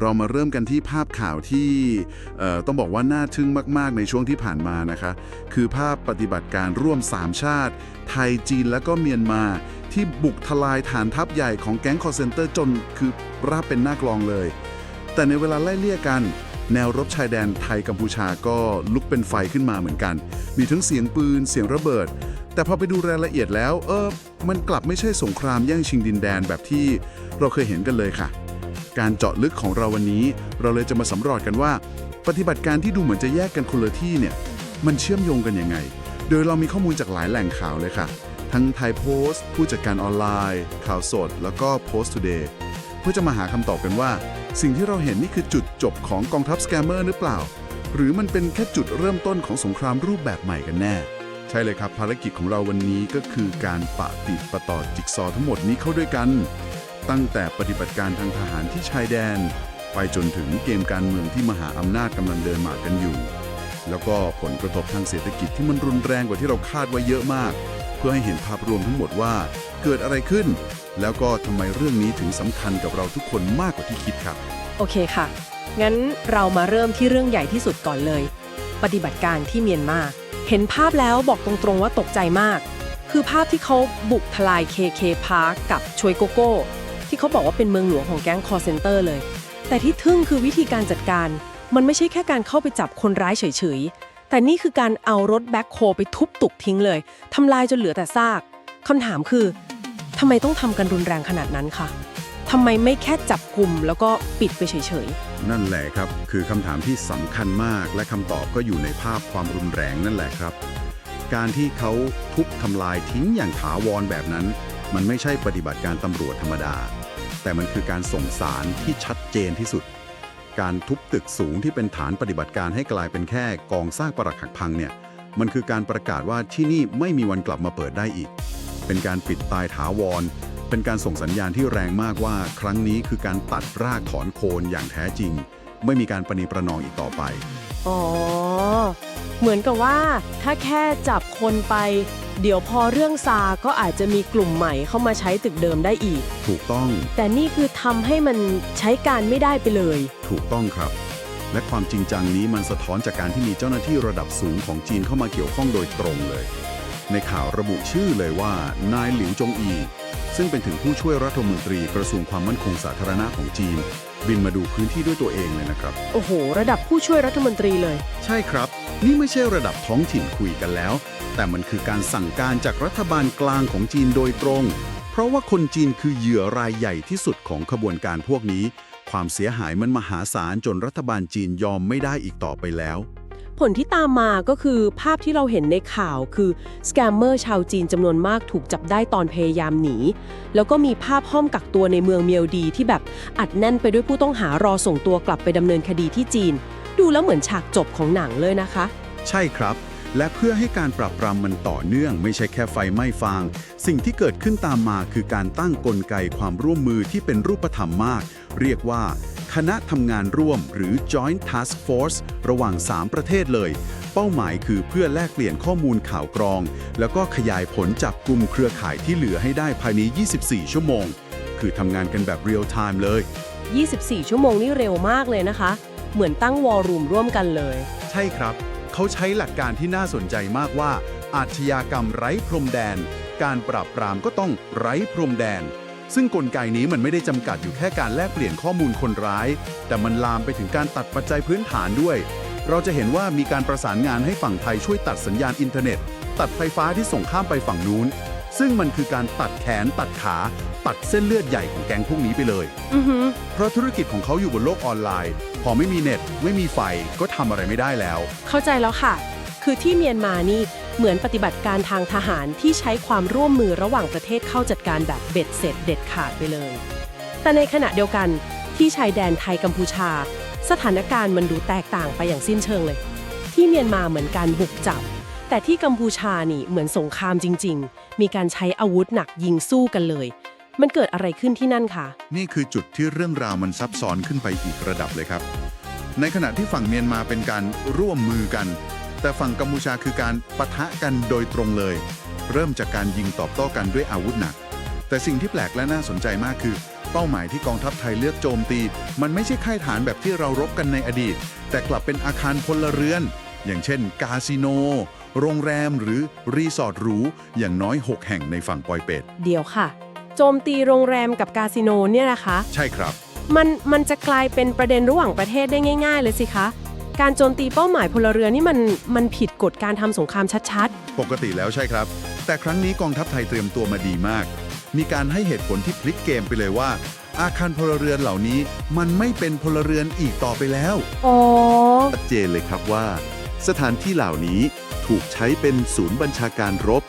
เรามาเริ่มกันที่ภาพข่าวที่ต้องบอกว่าน่าทึ่งมากๆ ในช่วงที่ผ่านมานะคะ คือภาพปฏิบัติการร่วม 3 ชาติ ไทยจีนและก็เมียนมา ที่บุกทลายฐานทัพใหญ่ของแก๊งคอร์เซนเตอร์จนคือราบเป็นหน้ากลองเลย แต่ในเวลาไล่เลี่ยกัน แนวรบชายแดนไทยกัมพูชาก็ลุกเป็นไฟขึ้นมาเหมือนกัน มีทั้งเสียงปืนเสียงระเบิด แต่พอไปดูรายละเอียดแล้ว เออมันกลับไม่ใช่สงครามแย่งชิงดินแดนแบบที่เราเคยเห็นกันเลยค่ะ การเจาะลึกของเราวันนี้ เราเลยจะมาสำรวจกันว่า ปฏิบัติการที่ดูเหมือนจะแยกกันคนละที่เนี่ย มันเชื่อมโยงกันยังไง โดยเรามีข้อมูลจากหลายแหล่งข่าวเลยค่ะ ทั้งไทยโพสต์ ผู้จัดการออนไลน์ ข่าวสด แล้วก็ Post Today เพื่อจะมาหาคำตอบกันว่า สิ่งที่เราเห็นนี่คือจุดจบของกองทัพสแกมเมอร์หรือเปล่า หรือมันเป็นแค่จุดเริ่มต้นของสงครามรูปแบบใหม่กันแน่ใช่เลยครับ ภารกิจของเราวันนี้ก็คือการปะติดปะต่อจิ๊กซอว์ทั้งหมดนี้เข้าด้วยกัน ตั้งแต่ปฏิบัติการทางทหารที่ชายแดน ไปจนถึงเกมการเมืองที่มหาอำนาจกำลังเดินหมากกันอยู่ แล้วก็ผลกระทบทางเศรษฐกิจที่มันรุนแรงกว่าที่เราคาดไว้เยอะมาก เพื่อให้เห็นภาพรวมทั้งหมดว่าเกิดอะไรขึ้น แล้วก็ทำไมเรื่องนี้ถึงสำคัญกับเราทุกคนมากกว่าที่คิดครับ โอเคค่ะ งั้นเรามาเริ่มที่เรื่องใหญ่ที่สุดก่อนเลย ปฏิบัติการที่เมียนมา เห็นภาพแล้วบอกตรงๆว่าตกใจมาก คือภาพที่เขาบุกทลาย KK Park กับชวยโกโก้ ที่เขาบอกว่าเป็นเมืองหลวงของแก๊งคอร์เซนเตอร์เลย แต่ที่ทึ่งคือวิธีการจัดการ มันไม่ใช่แค่การเข้าไปจับคนร้ายเฉยๆ แต่นี่คือการเอารถแบ็คโฮไปทุบตุกทิ้งเลยทำลายจนเหลือแต่ซากคำถามคือทำไมต้องทำกันรุนแรงขนาดนั้นคะทำไมไม่แค่จับกลุ่มแล้วก็ปิดไปเฉยๆนั่นแหละครับ คือคำถามที่สำคัญมาก และคำตอบก็อยู่ในภาพความรุนแรงนั่นแหละครับ การที่เขาทุบทำลายทิ้งอย่างถาวรแบบนั้น มันไม่ใช่ปฏิบัติการตำรวจธรรมดา แต่มันคือการส่งสารที่ชัดเจนที่สุด การทุบตึกสูงที่เป็นฐานปฏิบัติการให้กลายเป็นแค่กองสร้างปรักหักพังเนี่ยมันคือการประกาศว่าที่นี่ไม่มีวันกลับมาเปิดได้อีก เป็นการปิดตายถาวร เป็นการส่งสัญญาณที่แรงมากว่า ครั้งนี้คือการตัดรากถอนโคนอย่างแท้จริง ไม่มีการประนีประนอมอีกต่อไป อ๋อ เหมือนกับว่าถ้าแค่จับคนไป เดี๋ยวพอเรื่องซาก็อาจจะมีกลุ่มใหม่เข้ามาใช้ตึกเดิมได้อีก ถูกต้อง แต่นี่คือทำให้มันใช้การไม่ได้ไปเลย ถูกต้องครับ และความจริงจังนี้มันสะท้อนจากการที่มีเจ้าหน้าที่ระดับสูงของจีนเข้ามาเกี่ยวข้องโดยตรงเลย ในข่าวระบุชื่อเลยว่านายหลิวจงอี ซึ่งเป็นถึงผู้ช่วยรัฐมนตรีกระทรวงความมั่นคงสาธารณะของจีน บินมาดูพื้นที่ด้วยตัวเองเลยนะครับ โอ้โห ระดับผู้ช่วยรัฐมนตรีเลย ใช่ครับ นี่ไม่ใช่ระดับท้องถิ่นคุยกันแล้ว แต่มันคือการสั่งการจากรัฐบาลกลางของจีนโดยตรง เพราะว่าคนจีนคือเหยื่อรายใหญ่ที่สุดของขบวนการพวกนี้ ความเสียหายมันมหาศาลจนรัฐบาลจีนยอมไม่ได้อีกต่อไปแล้ว ผลที่ตามมาก็คือภาพที่เราเห็นในข่าวคือสแกมเมอร์ชาวจีนจำนวนมากถูกจับได้ตอนพยายามหนี แล้วก็มีภาพห้องกักตัวในเมืองเมียวดีที่แบบอัดแน่นไปด้วยผู้ต้องหารอส่งตัวกลับไปดำเนินคดีที่จีน ดูแล้วเหมือนฉากจบของหนังเลยนะคะ ใช่ครับ และเพื่อให้การปราบปรามมันต่อเนื่องไม่ใช่แค่ไฟไหม้ฟาง สิ่งที่เกิดขึ้นตามมาคือการตั้งกลไกความร่วมมือที่เป็นรูปธรรมมาก เรียกว่า คณะทำงานร่วมหรือ Joint Task Force ระหว่าง 3 ประเทศเลย เป้าหมายคือเพื่อแลกเปลี่ยนข้อมูลข่าวกรอง แล้วก็ขยายผลจับกลุ่มเครือข่ายที่เหลือให้ได้ภายใน 24 ชั่วโมง คือทำงานกันแบบเรียลไทม์เลย 24 ชั่วโมงนี่เร็วมากเลยนะคะ เหมือนตั้งวอลลุ่มร่วมกันเลย ใช่ครับ เขาใช้หลักการที่น่าสนใจมากว่า อาชญากรรมไร้พรมแดน การปราบปรามก็ต้องไร้พรมแดน ซึ่งกลไกนี้มันไม่ได้จำกัดอยู่แค่การแลกเปลี่ยนข้อมูลคนร้าย แต่มันลามไปถึงการตัดปัจจัยพื้นฐานด้วย เราจะเห็นว่ามีการประสานงานให้ฝั่งไทยช่วยตัดสัญญาณอินเทอร์เน็ต ตัดไฟฟ้าที่ส่งข้ามไปฝั่งนู้น ซึ่งมันคือการตัดแขนตัดขา ตัดเส้นเลือดใหญ่ของแก๊งพวกนี้ไปเลย อือหือ เพราะธุรกิจของเขาอยู่บนโลกออนไลน์ พอไม่มีเน็ต ไม่มีไฟก็ทำอะไรไม่ได้แล้ว เข้าใจแล้วค่ะ คือที่เมียนมานี่เหมือนปฏิบัติการทางทหารที่ใช้ความร่วมมือระหว่างประเทศเข้าจัดการแบบเบ็ดเสร็จเด็ดขาดไปเลย แต่ในขณะเดียวกันที่ชายแดนไทยกัมพูชา สถานการณ์มันดูแตกต่างไปอย่างสิ้นเชิงเลย ที่เมียนมาเหมือนการบุกจับ แต่ที่กัมพูชานี่เหมือนสงครามจริง ๆ มีการใช้อาวุธหนักยิงสู้กันเลย มันเกิดอะไรขึ้นที่นั่นคะนี่คือจุดที่เรื่องราวมันซับซ้อนขึ้นไปอีกระดับเลยครับ ในขณะที่ฝั่งเมียนมาเป็นการร่วมมือกัน แต่ฝั่งกัมพูชาคือการปะทะกันโดยตรงเลย เริ่มจากการยิงตอบโต้กันด้วยอาวุธหนัก แต่สิ่งที่แปลกและน่าสนใจมากคือ เป้าหมายที่กองทัพไทยเลือกโจมตี มันไม่ใช่ค่ายฐานแบบที่เรารบกันในอดีต แต่กลับเป็นอาคารพลเรือน อย่างเช่น คาสิโน โรงแรมหรือรีสอร์ทหรูอย่างน้อย 6 แห่งในฝั่งปอยเป็ดเดี๋ยวค่ะ โจมตีโรงแรมกับคาสิโนเนี่ยนะคะ ใช่ครับ มันมันจะกลายเป็นประเด็นระหว่างประเทศได้ง่าย ๆ เลยสิคะ การโจมตีเป้าหมายพลเรือนนี่มันมันผิดกฎการทำสงครามชัดปกติแล้วใช่ครับ แต่ครั้งนี้กองทัพไทยเตรียมตัวมาดีมาก มีการให้เหตุผลที่พลิกเกมไปเลยว่า อาคารพลเรือนเหล่านี้ มันไม่เป็นพลเรือนอีกต่อไปแล้ว ๆ อ๋อ ชัดเจนเลยครับว่า สถานที่เหล่านี้ถูกใช้เป็นศูนย์บัญชาการรบ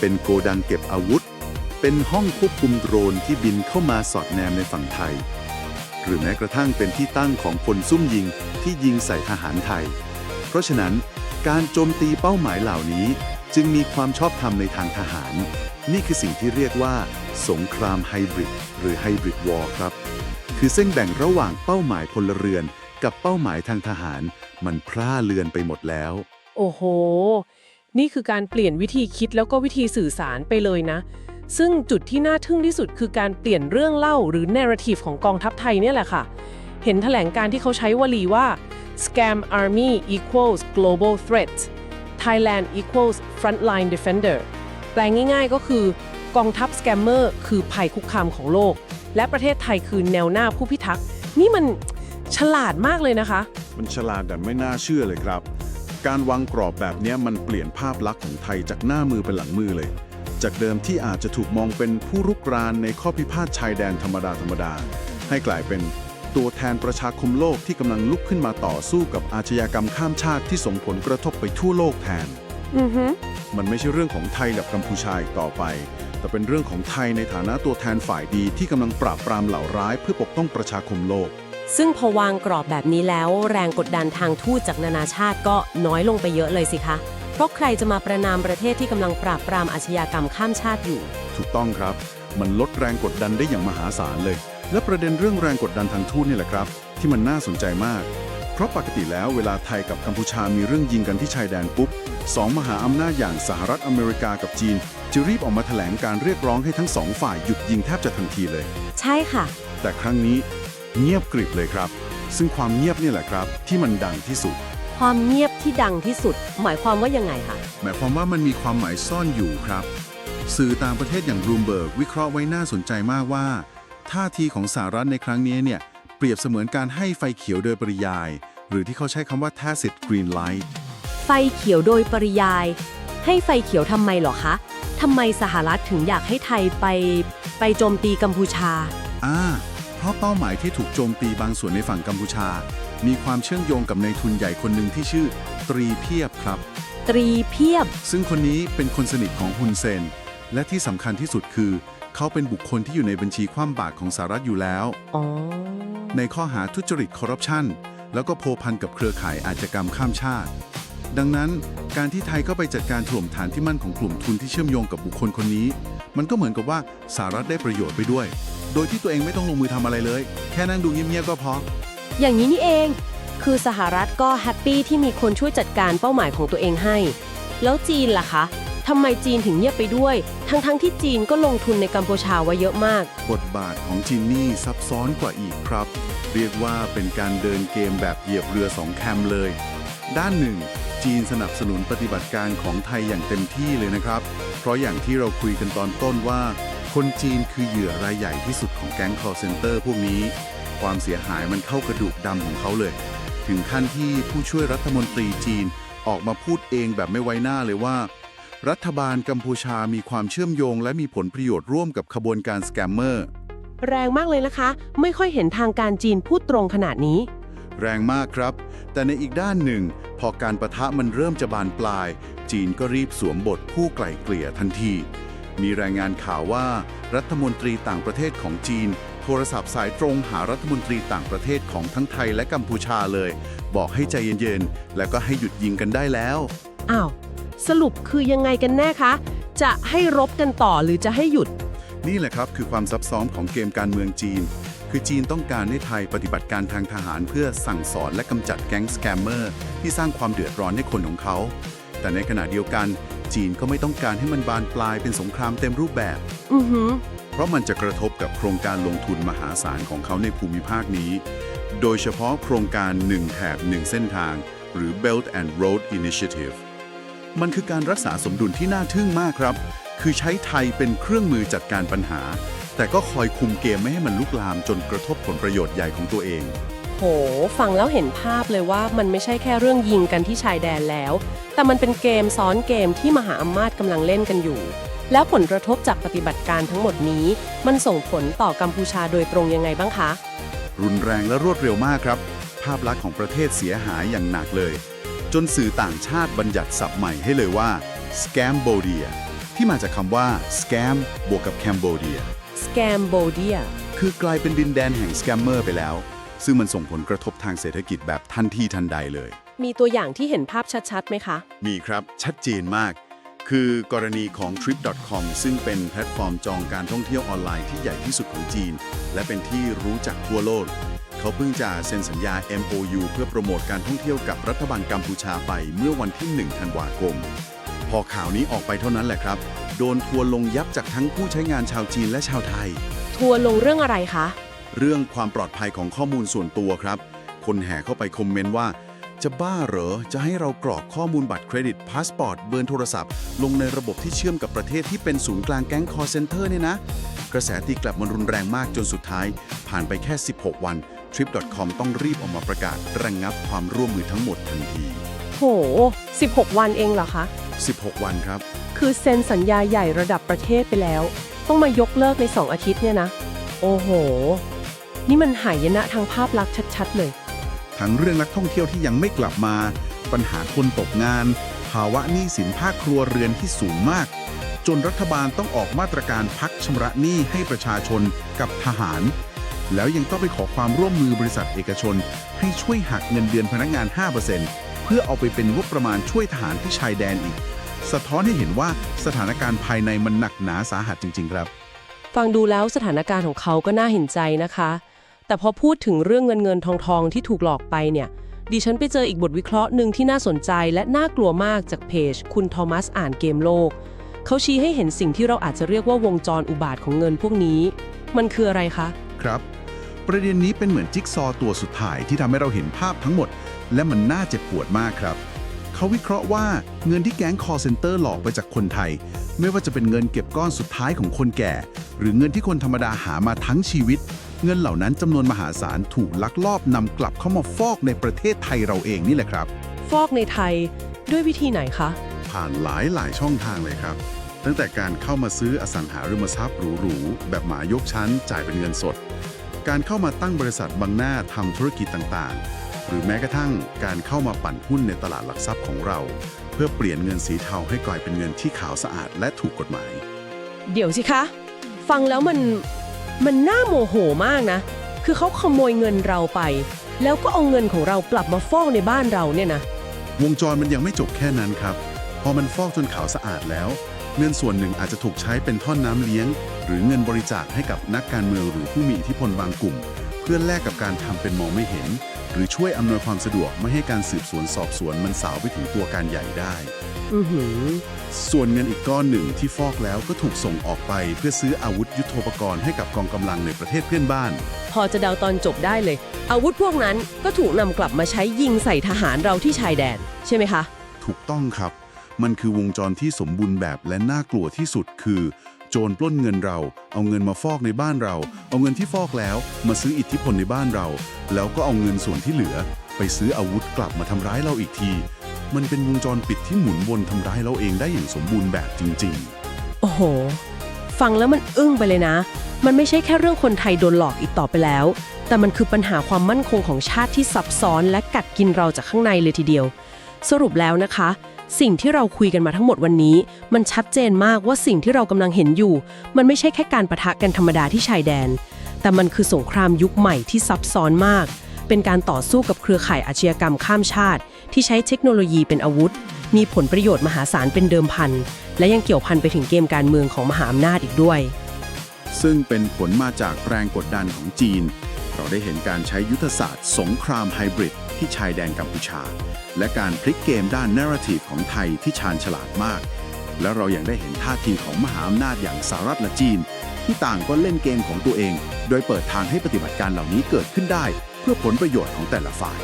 เป็นโกดังเก็บอาวุธ เป็นห้องควบคุมโดรนที่บินเข้ามาสอดแนมในฝั่งไทย หรือแม้กระทั่งเป็นที่ตั้งของพลซุ่มยิงที่ยิงใส่ทหารไทย เพราะฉะนั้น การโจมตีเป้าหมายเหล่านี้ จึงมีความชอบธรรมในทางทหาร นี่คือสิ่งที่เรียกว่า สงครามไฮบริดหรือไฮบริดวอร์ครับ คือเส้นแบ่งระหว่างเป้าหมายพลเรือน กับเป้าหมายทางทหาร มันพร่าเลือนไปหมดแล้ว โอ้โห นี่คือการเปลี่ยนวิธีคิดแล้วก็วิธีสื่อสารไปเลยนะ ซึ่งจุดที่น่าทึ่งที่สุดคือการเปลี่ยนเรื่องเล่าหรือ narrative ของกองทัพไทยเนี่ยแหละค่ะ เห็นแถลงการที่เขาใช้วลีว่า scam army equals global threat Thailand equals frontline defender แปลง่ายๆก็คือกองทัพ scammer คือภัยคุกคามของโลก และประเทศไทยคือแนวหน้าผู้พิทักษ์ นี่มันฉลาดมากเลยนะคะ มันฉลาดแต่ไม่น่าเชื่อเลยครับ การวางกรอบแบบนี้มันเปลี่ยนภาพลักษณ์ของไทยจากหน้ามือเป็นหลังมือเลย จากเดิมที่อาจจะถูกมองเป็นผู้รุกรานในข้อพิพาทชายแดนธรรมดาธรรมดา ให้กลายเป็นตัวแทนประชาคมโลกที่กำลังลุกขึ้นมาต่อสู้กับอาชญากรรมข้ามชาติที่ส่งผลกระทบไปทั่วโลกแทนอือฮึมันไม่ใช่เรื่องของไทยกับกัมพูชาอีกต่อไป แต่เป็นเรื่องของไทยในฐานะตัวแทนฝ่ายดีที่กำลังปราบปรามเหล่าร้ายเพื่อปกป้องประชาคมโลก ซึ่งพอวางกรอบแบบนี้แล้ว แรงกดดันทางทูตจากนานาชาติก็น้อยลงไปเยอะเลยสิคะ เพราะใครจะมาประนามประเทศที่กำลังปราบปรามอาชญากรรมข้ามชาติอยู่ ถูกต้องครับ มันลดแรงกดดันได้อย่างมหาศาลเลย และประเด็นเรื่องแรงกดดันทางทูตนี่แหละครับ ที่มันน่าสนใจมาก เพราะปกติแล้วเวลาไทยกับกัมพูชามีเรื่องยิงกันที่ชายแดนปุ๊บสองมหาอำนาจอย่างสหรัฐอเมริกากับจีน จะรีบออกมาแถลงการเรียกร้องให้ทั้งสองฝ่ายหยุดยิงแทบจะทันทีเลย ใช่ค่ะ แต่ครั้งนี้เงียบกริบเลยครับ ซึ่งความเงียบนี่แหละครับ ที่มันดังที่สุด ความเงียบที่ดังที่สุด หมายความว่ายังไงคะหมายความว่ามันมีความหมายซ่อนอยู่ครับ สื่อต่างประเทศอย่างบลูมเบิร์กวิเคราะห์ไว้น่าสนใจมากว่า ท่าทีของสหรัฐในครั้งนี้เนี่ยเปรียบเสมือนการให้ไฟเขียวโดยปริยาย หรือที่เขาใช้คำว่า tacit green light ไฟเขียวโดยปริยาย ให้ไฟเขียวทำไมเหรอคะทำไมสหรัฐถึงอยากให้ไทยไป ไปโจมตีกัมพูชา อ่าเพราะเป้าหมายที่ถูกโจมตีบางส่วนในฝั่งกัมพูชา มีความเชื่อมโยงกับนายทุนใหญ่คนหนึ่งที่ชื่อ ตรีเพียบครับ ตรีเพียบ ซึ่งคนนี้เป็นคนสนิทของฮุนเซน และที่สำคัญที่สุดคือ เขาเป็นบุคคลที่อยู่ในบัญชีคว่ำบาตรของสหรัฐอยู่แล้ว อ๋อ ในข้อหาทุจริตคอร์รัปชันแล้วก็โพวพันกับเครือข่ายอาชญากรรมข้ามชาติ ดังนั้นการที่ไทยก็ไปจัดการถล่มฐานที่มั่นของกลุ่มทุนที่เชื่อมโยงกับบุคคลคนนี้ มันก็เหมือนกับว่าสหรัฐได้ประโยชน์ไปด้วย โดยที่ตัวเองไม่ต้องลงมือทำอะไรเลย แค่นั่งดูเงียบๆก็พอ อย่างนี้นี่เอง คือสหรัฐก็แฮปปี้ที่มีคนช่วยจัดการเป้าหมายของตัวเองให้ แล้วจีนล่ะคะทำไมจีนถึงเงียบไปด้วย ทั้งๆที่จีนก็ลงทุนในกัมพูชาไว้เยอะมาก บทบาทของจินนี่ซับซ้อนกว่าอีกครับ เรียกว่าเป็นการเดินเกมแบบเหยียบเรือสองแคมเลย ด้านหนึ่ง จีนสนับสนุนปฏิบัติการของไทยอย่างเต็มที่เลยนะครับ เพราะอย่างที่เราคุยกันตอนต้นว่า คนจีนคือเหยื่อรายใหญ่ที่สุดของแก๊ง call center พวกนี้ ความเสียหายมันเข้ากระดูกดำของเขาเลย ถึงขั้นที่ผู้ช่วยรัฐมนตรีจีนออกมาพูดเองแบบไม่ไว้หน้าเลยว่า รัฐบาลกัมพูชามีความเชื่อมโยง และมีผลประโยชน์ร่วมกับขบวนการสแกมเมอร์แรงมากเลยนะคะ ไม่ค่อยเห็นทางการจีนพูดตรงขนาดนี้ แรงมากครับ แต่ในอีกด้านหนึ่ง พอการประทะมันเริ่มจะบานปลาย จีนก็รีบสวมบทผู้ไกล่เกลี่ยทันที มีรายงานข่าวว่า รัฐมนตรีต่างประเทศของจีน โทรศัพท์สายตรงหารัฐมนตรีต่างประเทศของทั้งไทยและกัมพูชาเลย บอกให้ใจเย็นๆ แล้วก็ให้หยุดยิงกันได้แล้ว อ้าว สรุปคือยังไงกันแน่คะ จะให้รบกันต่อหรือจะให้หยุด นี่แหละครับคือความซับซ้อนของเกมการเมืองจีน คือจีนต้องการให้ไทยปฏิบัติการทางทหารเพื่อสั่งสอนและกำจัดแก๊งสแกมเมอร์ที่สร้างความเดือดร้อนให้คนของเขา แต่ในขณะเดียวกัน จีนก็ไม่ต้องการให้มันบานปลายเป็นสงครามเต็มรูปแบบ อือหือ เพราะมันจะกระทบกับโครงการลงทุนมหาศาลของเขาในภูมิภาคนี้ โดยเฉพาะโครงการ 1 แถบ 1 เส้นทาง หรือ Belt and Road Initiative มันคือการรักษาสมดุลที่น่าทึ่งมากครับ คือใช้ไทยเป็นเครื่องมือจัดการปัญหา แต่ก็คอยคุมเกมไม่ให้มันลุกลามจนกระทบผลประโยชน์ใหญ่ของตัวเองโห ฟังแล้วเห็นภาพเลยว่ามันไม่ใช่แค่เรื่องยิงกันที่ชายแดนแล้ว แต่มันเป็นเกมซ้อนเกมที่มหาอำนาจกำลังเล่นกันอยู่ แล้วผลกระทบจากปฏิบัติการทั้งหมดนี้ มันส่งผลต่อกัมพูชาโดยตรงยังไงบ้างคะ รุนแรงและรวดเร็วมากครับ ภาพลักษณ์ของประเทศเสียหายอย่างหนักเลย จนสื่อต่างชาติบัญญัติศัพท์ใหม่ให้เลยว่า Scambodia ที่มาจากคำว่า scam บวกกับ Cambodia Scambodia คือกลายเป็นดินแดนแห่งสแกมเมอร์ไปแล้ว ซึ่งมันส่งผลกระทบทางเศรษฐกิจแบบทันทีทันใดเลย มีตัวอย่างที่เห็นภาพชัดๆไหมคะ มีครับ ชัดเจนมาก คือกรณีของ trip.com ซึ่งเป็นแพลตฟอร์มจองการท่องเที่ยวออนไลน์ที่ใหญ่ที่สุดของจีน และเป็นที่รู้จักทั่วโลก เขาเพิ่งจะเซ็นสัญญา MOU เพื่อโปรโมทการท่องเที่ยวกับรัฐบาลกัมพูชาไปเมื่อวันที่ 1 ธันวาคม พอข่าวนี้ออกไปเท่านั้นแหละครับ โดนทัวร์ลงยับจากทั้งผู้ใช้งานชาวจีนและชาวไทย ทัวร์ลงเรื่องอะไรคะ เรื่องความปลอดภัยของข้อมูลส่วนตัวครับ คนแห่เข้าไปคอมเมนต์ว่า จะบ้าเหรอ จะให้เรากรอกข้อมูลบัตรเครดิตพาสปอร์ตเบอร์โทรศัพท์ ลงในระบบที่เชื่อมกับประเทศที่เป็นศูนย์กลางแก๊งคอร์เซนเตอร์เนี่ยนะ กระแสตีกลับมันรุนแรงมากจนสุดท้าย ผ่านไปแค่ 16 วัน Trip.com ต้องรีบออกมาประกาศระงงับความร่วมมือทั้งหมดทันที โห 16 วันเองเหรอคะ 16 วันครับ คือเซ็นสัญญาใหญ่ระดับประเทศไปแล้ว ต้องมายกเลิกใน 2 อาทิตย์เนี่ยนะ โอ้โห นี่มันหายนะทางภาพลักษณ์ชัด ๆ เลย ทั้งเรื่องนักท่องเที่ยวที่ยังไม่กลับมา ปัญหาคนตกงาน ภาวะหนี้สินภาคครัวเรือนที่สูงมาก จนรัฐบาลต้องออกมาตรการพักชำระหนี้ให้ประชาชนกับทหาร แล้วยังต้องไปขอความร่วมมือบริษัทเอกชน ให้ช่วยหักเงินเดือนพนักงาน 5%เพื่อเอาไปเป็นงบประมาณช่วยทหารที่ชายแดนอีก สะท้อนให้เห็นว่าสถานการณ์ภายในมันหนักหนาสาหัสจริง ๆ ครับ ฟังดูแล้วสถานการณ์ของเขาก็น่าเห็นใจนะคะ แต่พอพูดถึงเรื่องเงินเงินทองทองที่ถูกหลอกไปเนี่ย ดิฉันไปเจออีกบทวิเคราะห์หนึ่งที่น่าสนใจและน่ากลัวมากจากเพจ คุณทอมัสอ่านเกมโลก เขาชี้ให้เห็นสิ่งที่เราอาจจะเรียกว่าวงจรอุบาทของเงินพวกนี้ มันคืออะไรคะ ครับ ประเด็นนี้เป็นเหมือนจิ๊กซอตัวสุดท้ายที่ทำให้เราเห็นภาพทั้งหมด และมันน่าเจ็บปวดมากครับ เขาวิเคราะห์ว่าเงินที่แก๊งคอร์เซนเตอร์หลอกไปจากคนไทย ไม่ว่าจะเป็นเงินเก็บก้อนสุดท้ายของคนแก่ หรือเงินที่คนธรรมดาหามาทั้งชีวิต เงินเหล่านั้นจำนวนมหาศาลถูกลักลอบนำกลับเข้ามาฟอกในประเทศไทยเราเองนี่แหละครับ ฟอกในไทยด้วยวิธีไหนคะ ผ่านหลายหลายช่องทางเลยครับ ตั้งแต่การเข้ามาซื้ออสังหาริมทรัพย์หรูๆแบบหมายกชั้นจ่ายเป็นเงินสด การเข้ามาตั้งบริษัทบังหน้าทำธุรกิจต่างๆ หรือแม้กระทั่งการเข้ามาปั่นหุ้นในตลาดหลักทรัพย์ของเรา เพื่อเปลี่ยนเงินสีเทาให้กลายเป็นเงินที่ขาวสะอาดและถูกกฎหมาย เดี๋ยวสิคะ ฟังแล้วมันมันน่าโมโหมากนะ คือเขาขโมยเงินเราไป แล้วก็เอาเงินของเรากลับมาฟอกในบ้านเราเนี่ยนะ วงจรมันยังไม่จบแค่นั้นครับ พอมันฟอกจนขาวสะอาดแล้ว เงินส่วนหนึ่งอาจจะถูกใช้เป็นท่อนน้ำเลี้ยง หรือเงินบริจาคให้กับนักการเมืองหรือผู้มีอิทธิพลบางกลุ่ม เพื่อแลกกับการทำเป็นมองไม่เห็น หรือช่วยอำนวยความสะดวกไม่ให้การสืบสวนสอบสวนมันสาวไปถึงตัวการใหญ่ได้ อือหือ ส่วนเงินอีกก้อนหนึ่งที่ฟอกแล้วก็ถูกส่งออกไปเพื่อซื้ออาวุธยุโทโธปกรณ์ให้กับกองกำลังในประเทศเพื่อนบ้าน พอจะเดาตอนจบได้เลย อาวุธพวกนั้นก็ถูกนำกลับมาใช้ยิงใส่ทหารเราที่ชายแดน ใช่ไหมคะ ถูกต้องครับ มันคือวงจรที่สมบูรณ์แบบและน่ากลัวที่สุดคือ โจรปล้นเงินเรา เอาเงินมาฟอกในบ้านเรา เอาเงินที่ฟอกแล้วมาซื้ออิทธิพลในบ้านเรา แล้วก็เอาเงินส่วนที่เหลือ ไปซื้ออาวุธกลับมาทำร้ายเราอีกที มันเป็นวงจรปิดที่หมุนวนทำร้ายเราเองได้อย่างสมบูรณ์แบบจริง ๆ โอ้โห ฟังแล้วมันอึ้งไปเลยนะ มันไม่ใช่แค่เรื่องคนไทยโดนหลอกอีกต่อไปแล้ว แต่มันคือปัญหาความมั่นคงของชาติที่ซับซ้อน และกัดกินเราจากข้างในเลยทีเดียว สรุปแล้วนะคะ สิ่งที่เราคุยกันมาทั้งหมดวันนี้ มันชัดเจนมากว่าสิ่งที่เรากำลังเห็นอยู่ มันไม่ใช่แค่การประทะกันธรรมดาที่ชายแดน แต่มันคือสงครามยุคใหม่ที่ซับซ้อนมาก เป็นการต่อสู้กับเครือข่ายอาชญากรรมข้ามชาติ ที่ใช้เทคโนโลยีเป็นอาวุธ มีผลประโยชน์มหาศาลเป็นเดิมพัน และยังเกี่ยวพันไปถึงเกมการเมืองของมหาอำนาจอีกด้วย ซึ่งเป็นผลมาจากแรงกดดันของจีน เราได้เห็นการใช้ยุทธศาสตร์ สงครามไฮบริด ที่ชายแดนกัมพูชา และการพลิกเกมด้านนาราทีฟของไทยที่ชาญฉลาดมาก และเรายัางได้เห็นท่าทีของมหาอำนาจอย่างสหรัฐและจีนทที่ต่างก็เล่นเกมของตัวเอง โดยเปิดทางให้ปฏิบัติการเหล่านี้เกิดขึ้นได้ เพื่อผลประโยชน์ของแต่ละฝ่าย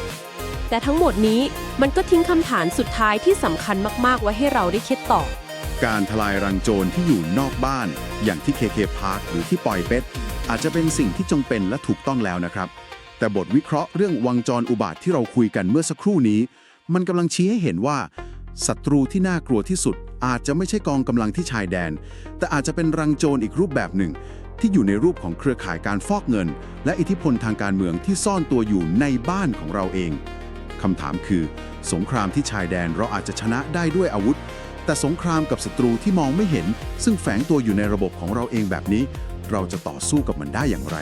แต่ทั้งหมดนี้มันก็ทิ้งคำถามสุดท้ายที่สำคัญมากๆ ไว้ให้เราได้คิดต่อ การทลายรังโจรที่อยู่นอกบ้าน อย่างที่ KK Park หรือที่ปอยเป็ดอาจจะเป็นสิ่งที่จงเป็นและถูกต้องแล้วนะครับ แต่บทวิเคราะห์เรื่องวังจรอุบาทที่เราคุยกันเมื่อสักครู่นี้ มันกำลังชี้ให้เห็นว่าศัตรูที่น่ากลัวที่สุด อาจจะไม่ใช่กองกำลังที่ชายแดน แต่อาจจะเป็นรังโจรอีกรูปแบบหนึ่ง ที่อยู่ในรูปของเครือข่ายการฟอกเงิน และอิทธิพลทางการเมืองที่ซ่อนตัวอยู่ในบ้านของเราเองคำถามคือ สงครามที่ชายแดนเราอาจจะชนะได้ด้วยอาวุธ แต่สงครามกับศัตรูที่มองไม่เห็น ซึ่งแฝงตัวอยู่ในระบบของเราเองแบบนี้ เราจะต่อสู้กับมันได้อย่างไร